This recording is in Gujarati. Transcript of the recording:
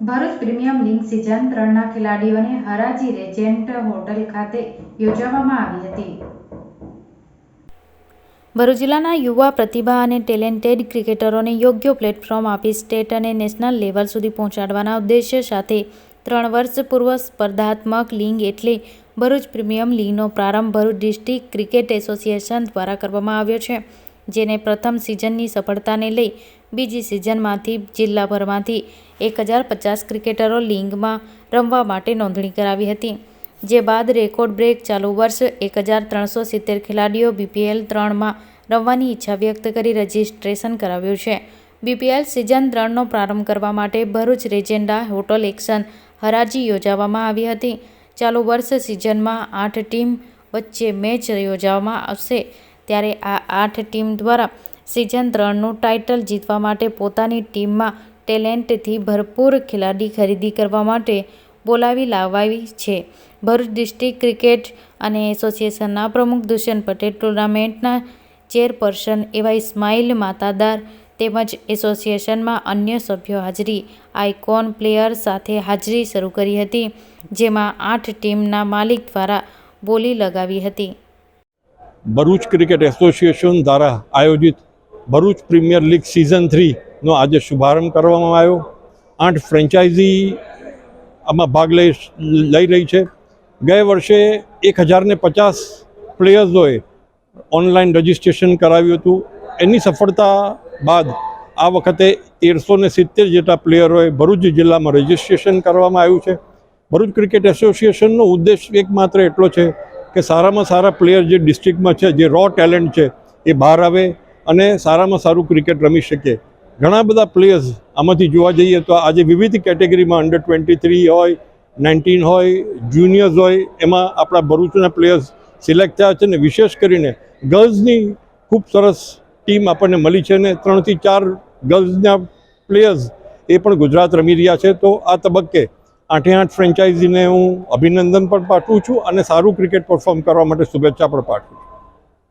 ભરૂચ પ્રીમિયમ લીગ સિઝન ત્રણના ખેલાડીઓને હરાજી રેજેન્ટ હોટલ ખાતે યોજવામાં આવી હતી. ભરૂચ જિલ્લાના યુવા પ્રતિભા અને ટેલેન્ટેડ ક્રિકેટરોને યોગ્ય પ્લેટફોર્મ આપી સ્ટેટ અને નેશનલ લેવલ સુધી પહોંચાડવાના ઉદ્દેશ્ય સાથે ત્રણ વર્ષ પૂર્વ સ્પર્ધાત્મક લીગ એટલે ભરૂચ પ્રીમિયમ લીગનો પ્રારંભ ભરૂચ ડિસ્ટ્રિક્ટ ક્રિકેટ એસોસિએશન દ્વારા કરવામાં આવ્યો છે, જેને પ્રથમ સિઝનની સફળતાને લઈ બીજી સિઝનમાંથી જિલ્લાભરમાંથી એક હજાર પચાસ ક્રિકેટરો લીગમાં રમવા માટે નોંધણી કરાવી હતી, જે બાદ રેકોર્ડ બ્રેક ચાલુ વર્ષ એક હજાર ત્રણસો સિત્તેર ખેલાડીઓ બીપીએલ ત્રણમાં રમવાની ઈચ્છા વ્યક્ત કરી રજીસ્ટ્રેશન કરાવ્યું છે. બીપીએલ સિઝન ત્રણનો પ્રારંભ કરવા માટે ભરૂચ રેજેન્ડા હોટલ એક્શન હરાજી યોજવામાં આવી હતી. ચાલુ વર્ષ સિઝનમાં આઠ ટીમ વચ્ચે મેચ યોજવામાં આવશે, ત્યારે આ આઠ ટીમ દ્વારા સિઝન ત્રણનું ટાઇટલ જીતવા માટે પોતાની ટીમમાં ટેલેન્ટથી ભરપૂર ખેલાડી ખરીદી કરવા માટે બોલાવી લાવાવી છે. ભરૂચ ડિસ્ટ્રિક્ટ ક્રિકેટ અને એસોસિએશનના પ્રમુખ દુષ્યંત પટેલ ટુર્નામેન્ટના ચેરપર્સન એવા ઇસ્માઇલ માતાદાર તેમજ એસોસિએશનમાં અન્ય સભ્યો હાજરી આઇકોન પ્લેયર સાથે હાજરી શરૂ કરી હતી, જેમાં આઠ ટીમના માલિક દ્વારા બોલી લગાવી હતી. ભરૂચ ક્રિકેટ એસોસિએશન દ્વારા આયોજિત ભરૂચ પ્રીમિયર લીગ સિઝન થ્રીનો આજે શુભારંભ કરવામાં આવ્યો. આઠ ફ્રેન્ચાઇઝી આમાં ભાગ લઈ લઈ રહી છે. ગયા વર્ષે એક હજારને પચાસ પ્લેયર્સોએ ઓનલાઈન રજિસ્ટ્રેશન કરાવ્યું હતું. એની સફળતા બાદ આ વખતે તેરસો ને સિત્તેર જેટલા પ્લેયરોએ ભરૂચ જિલ્લામાં રજિસ્ટ્રેશન કરવામાં આવ્યું છે. ભરૂચ ક્રિકેટ એસોસિએશનનો ઉદ્દેશ એકમાત્ર એટલો છે કે સારામાં સારા પ્લેયર જે ડિસ્ટ્રિક્ટમાં છે, જે રો ટેલેન્ટ છે, એ બહાર આવે અને સારામાં સારું ક્રિકેટ રમી શકે. ઘણા બધા પ્લેયર્સ આમાંથી જોવા જઈએ તો આજે વિવિધ કેટેગરીમાં અંડર ટ્વેન્ટી થ્રી હોય નાઇન્ટીન હોય જુનિયર્સ હોય, એમાં આપણા ભરૂચના પ્લેયર્સ સિલેક્ટ થયા છે ને વિશેષ કરીને ગર્લ્સની ખૂબ સરસ ટીમ આપણને મળી છે ને ત્રણથી ચાર ગર્લ્સના પ્લેયર્સ એ પણ ગુજરાત રમી રહ્યા છે. તો આ તબક્કે આઠે આઠ ફ્રેન્ચાઇઝીને હું અભિનંદન પણ પાઠવું છું અને સારું ક્રિકેટ પરફોર્મ કરવા માટે શુભેચ્છા પણ પાઠવું છું.